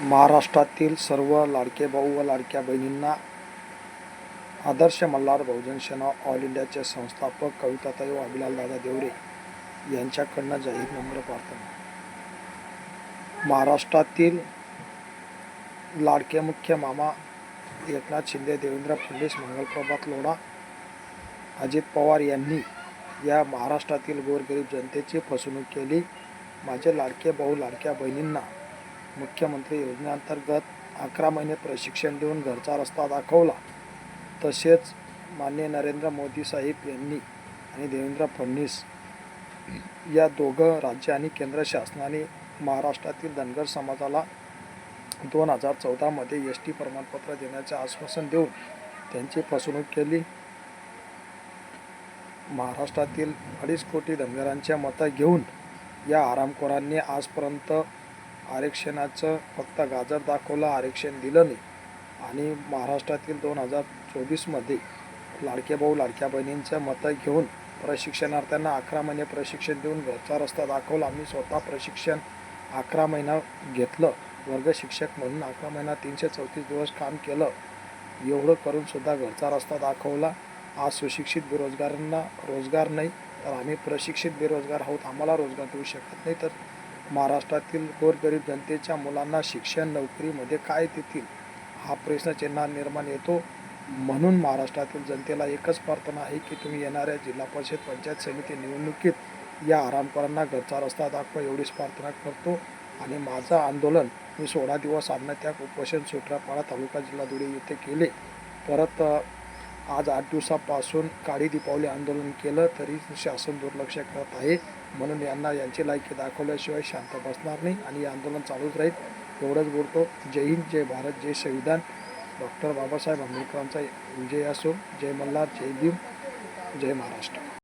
महाराष्ट्रातील सर्व लाडके भाऊ व लाडक्या बहिणींना आदर्श मल्हार बहुजन सेना ऑल इंडियाचे संस्थापक कविताताई व अभिलालदादा देवरे यांच्याकडनं जाहीर नम्र प्रार्थना. महाराष्ट्रातील लाडके मुख्य मामा एकनाथ शिंदे देवेंद्र फडणवीस मंगलप्रभात लोढा अजित पवार यांनी या महाराष्ट्रातील गोरगरीब जनतेची फसवणूक केली. माझे लाडके भाऊ लाडक्या बहिणींना मुख्यमंत्री योजनेअंतर्गत अकरा महिने प्रशिक्षण देऊन घरचा रस्ता दाखवला. तसेच माननीय नरेंद्र मोदी साहेब यांनी आणि देवेंद्र फडणवीस या दोघं राज्य आणि केंद्र शासनाने महाराष्ट्रातील धनगर समाजाला दोन हजार चौदामध्ये एस टी प्रमाणपत्र देण्याचे आश्वासन देऊन त्यांची फसवणूक केली. महाराष्ट्रातील अडीच कोटी धनगरांच्या मतं घेऊन या आरामखोरांनी आजपर्यंत आरक्षणाचं फक्त गाजर दाखवलं आरक्षण दिलं नाही. आणि महाराष्ट्रातील दोन हजार चोवीसमध्ये लाडके भाऊ लाडक्या बहिणींचं मतं घेऊन प्रशिक्षणार्थ्यांना अकरा महिने प्रशिक्षण देऊन घरचा रस्ता दाखवला. आम्ही स्वतः प्रशिक्षण अकरा महिना घेतलं. वर्ग शिक्षक म्हणून अकरा महिना तीनशे चौतीस दिवस काम केलं. एवढं करूनसुद्धा घरचा रस्ता दाखवला. आज सुशिक्षित बेरोजगारांना रोजगार नाही तर आम्ही प्रशिक्षित बेरोजगार आहोत. आम्हाला रोजगार देऊ शकत नाही तर महाराष्ट्रातील गोरगरीब जनतेच्या मुलांना शिक्षण नोकरीमध्ये काय देतील? हा प्रश्नचिन्ह निर्माण येतो. म्हणून महाराष्ट्रातील जनतेला एकच प्रार्थना आहे की तुम्ही येणाऱ्या जिल्हा परिषद पंचायत समिती निवडणुकीत या आरामकरांना घरचा रस्ता दाखवा एवढीच प्रार्थना करतो. आणि माझं आंदोलन मी सोळा दिवस आत्महत्या उपोषण सुट्रापाडा तालुका जिल्हा धुळे येथे केले. परत आज आठ दिवसापासून काळी दीपावली आंदोलन केलं तरी शासन दुर्लक्ष करत आहे. म्हणून यांना यांची लायकी दाखवल्याशिवाय शांत बसणार नाही आणि हे आंदोलन चालूच राहील. एवढंच बोलतो. जय हिंद जय भारत जय संविधान. डॉक्टर बाबासाहेब आंबेडकरांचा विजय असो जय मल्हार जय भीम जय महाराष्ट्र.